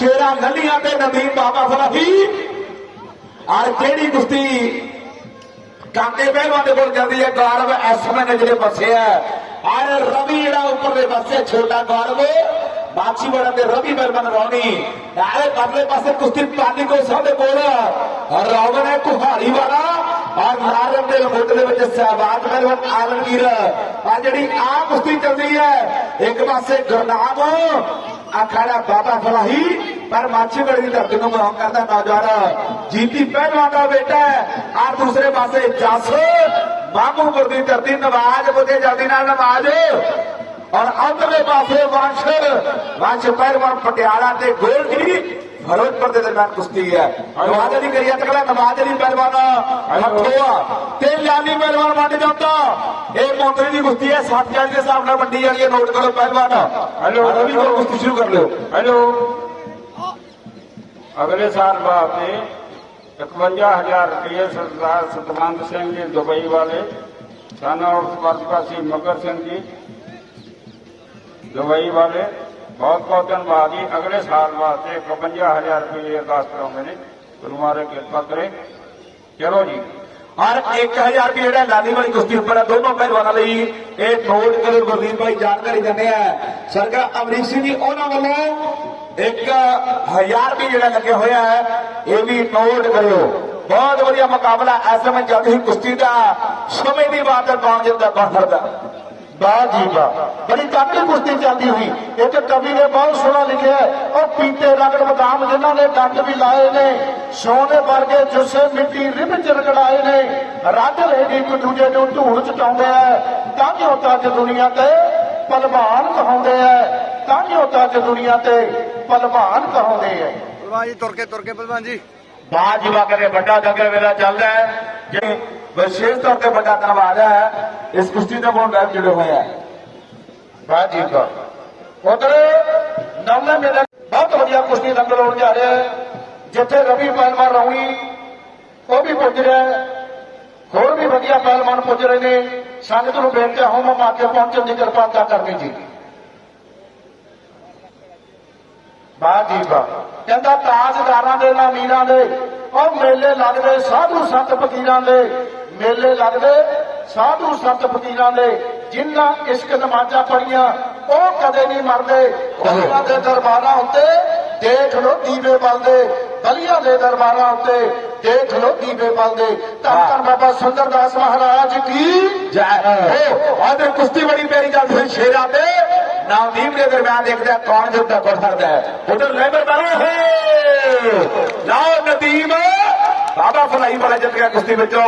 ਸ਼ੇਰਾਂ ਗਲੀਆਂ ਤੇ ਨਦੀਮ ਬਾਬਾ ਫਲਾਹੀ। ਔਰ ਕਿਹੜੀ ਕੁਸ਼ਤੀ ਕਾਂਦੇ ਪਹਿਲਵਾਨ ਦੇ ਕੋਲ ਚੱਲਦੀ ਹੈ? ਗੌਰਵ ਐਸਮਨ ਨੇ ਜਿਹੜੇ ਬੱਸੇ ਆ। ਔਰ ਰਵੀ ਜਿਹੜਾ ਉੱਪਰ ਦੇ ਬੱਸੇ ਛੋਟਾ ਗੌਰਵ ਬਾਛੀ ਬੜਾ ਤੇ ਰਵੀ ਬਰਮਨ ਰੌਣੀ। ਨਾਲੇ ਪਰਲੇ ਪਾਸੇ ਕੁਸ਼ਤੀ ਪਾਲੀ ਕੋ ਸਾਡੇ ਕੋਲ ਰੌਗਨ ਹੈ ਕੁਹਾੜੀ ਵਾਲਾ ਔਰ ਨਾਰਮ ਦੇ ਲੰਗੋਟ ਦੇ ਵਿੱਚ ਸਹਿਬਾਜ਼ ਪਹਿਲਵਾਨ ਆਲਮਗੀਰ। ਆ ਜਿਹੜੀ ਆ ਕੁਸ਼ਤੀ ਚੱਲਦੀ ਹੈ, ਇੱਕ ਪਾਸੇ ਗੁਰਨਾਮ ਅਖਾੜਾ ਬਾਬਾ ਫਲਾਹੀ, ਪਰ ਮਾਛੀਗੜ੍ਹ ਦੀ ਧਰਤੀ ਨੂੰ ਮਹਾਨ ਕਰਦਾ ਨੌਜਵਾਨ ਜੀਤੀ ਪਹਿਲਵਾਨ ਦਾ ਬੇਟਾ ਹੈ। ਆ ਦੂਸਰੇ ਪਾਸੇ ਜਸ, ਮਾਮੂਪੁਰ ਦੀ ਧਰਤੀ ਨਵਾਜ਼ ਬੁੱਧੇ ਜਲਦੀ ਨਾਲ ਨਵਾਜ਼। ਔਰ ਅੰਦਰਲੇ ਪਾਸੇ ਵਾਂਸ਼ਰ ਵਾਂਸ਼ ਪਹਿਲਵਾਨ ਪਟਿਆਲਾ ਤੇ ਗੋਲਡੀ ਫਿਰੋਜ਼ਪੁਰ ਦੇ ਦਰਮਿਆਨ ਕੁਸ਼ਤੀ ਹੈ। ਨਵਾਜ਼ ਅਲੀ ਕਰੀਆ ਤਕਲਾ ਨਵਾਜ਼ ਅਲੀ ਪਹਿਲਵਾਨ ਮੱਠੋਆ ਤੇ ਲਾਲੀ ਪਹਿਲਵਾਨ ਵੰਡ ਜਾਂਦਾ। ਇਹ ਮੋਟਰੀ ਦੀ ਕੁਸ਼ਤੀ ਹੈ 60 ਜਾਨੀ ਦੇ ਹਿਸਾਬ ਨਾਲ ਵੰਡੀ ਵਾਲੀ ਹੈ। ਨੋਟ ਕਰੋ ਪਹਿਲਵਾਨ। ਹੈਲੋ ਰਵੀ ਕੋਲ ਕੁਸ਼ਤੀ ਸ਼ੁਰੂ ਕਰ ਲਿਓ। ਹੈਲੋ ਅਗਲੇ ਸਾਲ ਬਾਅਦ ਤੇ 51000 ਰੁਪਏ ਸਰਦਾਰ ਸਤਵੰਤ ਸਿੰਘ ਜੀ ਦੁਬਈ ਵਾਲੇ ਸਨ ਆਫ ਵਰਪਾਸੀ ਮਗਰ ਸਿੰਘ ਜੀ ਦੁਬਈ ਵਾਲੇ ਬਹੁਤ ਬਹੁਤ ਧੰਨਵਾਦ ਜੀ। ਅਗਲੇ ਸਾਲ ਵਾਸਤੇ 51000 ਰੁਪਏ ਅਰਦਾਸ ਕਰਾਉਂਦੇ ਨੇ। ਗੁਰੂ ਮਹਾਰਾਜ ਕਿਰਪਾ ਕਰੇ। ਚਲੋ ਜੀ। ਔਰ 1000 ਰੁਪਏ ਜਿਹੜਾ ਲਾਲੀ ਵਾਲੀ ਕੁਸ਼ਤੀ ਉੱਪਰ ਹੈ ਦੋਨੋਂ ਪਹਿਲਵਾਨਾਂ ਲਈ ਇਹ ਨੋਟ ਕਰੋ ਗੁਰਦੀਪ ਭਾਈ ਜਾਣਕਾਰੀ ਦਿੰਦੇ ਆ। ਸਰਕਾ ਅਮਰੀਕ ਸਿੰਘ ਜੀ, ਉਹਨਾਂ ਵੱਲੋਂ ਇੱਕ 1000 ਰੁਪਏ ਜਿਹੜਾ ਲੱਗੇ ਹੋਇਆ ਹੈ, ਇਹ ਵੀ ਨੋਟ ਕਰਿਓ। ਬਹੁਤ ਵਧੀਆ ਮੁਕਾਬਲਾ ਐਸਐਮ ਜਲਦੀ ਹੀ ਕੁਸ਼ਤੀ ਦਾ, ਸਮੇਂ ਦੀ ਬਾਤ ਕੌਣ ਜਿੱਤਦਾ, ਕੌਣ ਹਰਦਾ। ਵਾਹ ਜੀ ਵਾਹ ਬੜੀ ਤਾਕਤ ਕੁਸ਼ਤੀ ਚੱਲਦੀ ਹੋਈ। ਇੱਕ ਕਵੀ ਨੇ ਬਹੁਤ ਸੋਹਣਾ ਲਿਖਿਆ ਉਹ ਪੀਤੇ ਰਗੜ ਬਦਾਮ ਜਿਨ੍ਹਾਂ ਨੇ ਡੰਡ ਵੀ ਲਾਏ ਨੇ ਸੋਨੇ ਵਰਗੇ ਜੁੱਸੇ ਮਿੱਟੀ ਰਿਬ ਚ ਰਗੜਾਏ ਨੇ। ਰੱਜ ਰਹੇ ਇੱਕ ਦੂਜੇ ਨੂੰ ਧੂੜ ਚਟਾਉਂਦੇ ਆ। ਤਾਂ ਜੋ ਤੱਕ ਦੁਨੀਆ ਤੇ ਪਲਵਾਨ ਕਹਾਉਂਦੇ ਆ। ਤਾਂ ਜੋ ਤੱਕ ਦੁਨੀਆ ਤੇ ਪਲਵਾਨ ਕਹਾਉਂਦੇ ਆ। ਭਲਵਾਨ ਜੀ ਤੁਰ ਕੇ ਤੁਰ ਕੇ ਭਲਵਾਨ ਜੀ। ਬਾਜ ਜਵਾ ਕਰੇ ਵੱਡਾ ਦੰਗਲ ਵੇਲਾ ਚੱਲਦਾ ਹੈ। ਜੇ ਵਿਸ਼ੇਸ਼ ਤੌਰ ਤੇ ਵੱਡਾ ਧੰਨਵਾਦ ਹੈ ਇਸ ਕੁਸ਼ਤੀ ਦੇ ਕੋਲ ਲਾਈਵ ਜੁੜੇ ਹੋਏ ਹੈ ਵਾਹ ਜੀ ਵਾਹ। ਉਧਰ ਨਵੇਂ ਮੇਲੇ ਬਹੁਤ ਵਧੀਆ ਕੁਸ਼ਤੀ ਦੰਗਲ ਹੋਣ ਜਾ ਰਿਹਾ ਜਿੱਥੇ ਰਵੀ ਪਹਿਲਵਾਨ ਰੌਣੀ ਉਹ ਵੀ ਪੁੱਜ ਰਿਹਾ ਹੋਰ ਵੀ ਵਧੀਆ ਪਹਿਲਵਾਨ ਪੁੱਜ ਰਹੇ ਨੇ। ਸੰਗਤ ਨੂੰ ਬੇਨਤੀ ਹੈ ਹਮ ਮਾਤੇ ਪਹੁੰਚਣ ਦੀ ਕਿਰਪਾਲਤਾ ਕਰਨੀ ਜੀ। ਵਾਹ ਜੀ ਵਾਹ। ਕਹਿੰਦਾ ਤਾਜਦਾਰਾਂ ਦੇ ਨਾ ਮੀਰਾਂ ਦੇ, ਉਹ ਮੇਲੇ ਲੱਗਦੇ, ਸਾਧੂ ਸੰਤ ਫਕੀਰਾਂ ਦੇ। ਮੇਲੇ ਲੱਗਦੇ ਸਾਧੂ ਸੰਤ ਫਕੀਰਾਂ ਦੇ ਜਿਨ੍ਹਾਂ ਇਸ਼ਕ ਨਮਾਜ਼ਾਂ ਪੜੀਆਂ ਉਹ ਕਦੇ ਨਹੀਂ ਮਰਦੇ। ਉਹਨਾਂ ਦੇ ਦਰਬਾਰਾਂ ਉੱਤੇ ਦੇਖ ਲੋ ਦੀਵੇ ਬਲਦੇ। ਬਲੀਆਂ ਦੇ ਦਰਬਾਰਾਂ ਉੱਤੇ ਦੇਖ ਲੋ ਦੀਵੇ ਬਲਦੇ। ਧੰਨ ਧੰਨ ਬਾਬਾ ਸੁੰਦਰਦਾਸ ਮਹਾਰਾਜ ਕੀ? ਜੈ ਹੋ ਅੱਜ ਕੁਸ਼ਤੀ ਬੜੀ ਪਿਆਰੀ ਚੱਲ ਰਹੀ ਸ਼ੇਰਾਂ ਤੇ ਨਵਦੀਪ ਦੇ ਦਰਮਿਆਨ ਦੇਖਦੇ ਕੌਣ ਜਿੱਤਦਾ ਕੌਣ ਹਾਰਦਾ ਹੈ। ਉਧਰ ਲੈਬਰ ਬਾਰਾ ਹੈ ਲਓ ਨਦੀਮ। ਬਾਬਾ ਫਲਾਈ ਵਾਲਾ ਜਿੱਤ ਗਿਆ ਕੁਸ਼ਤੀ ਵਿੱਚੋਂ।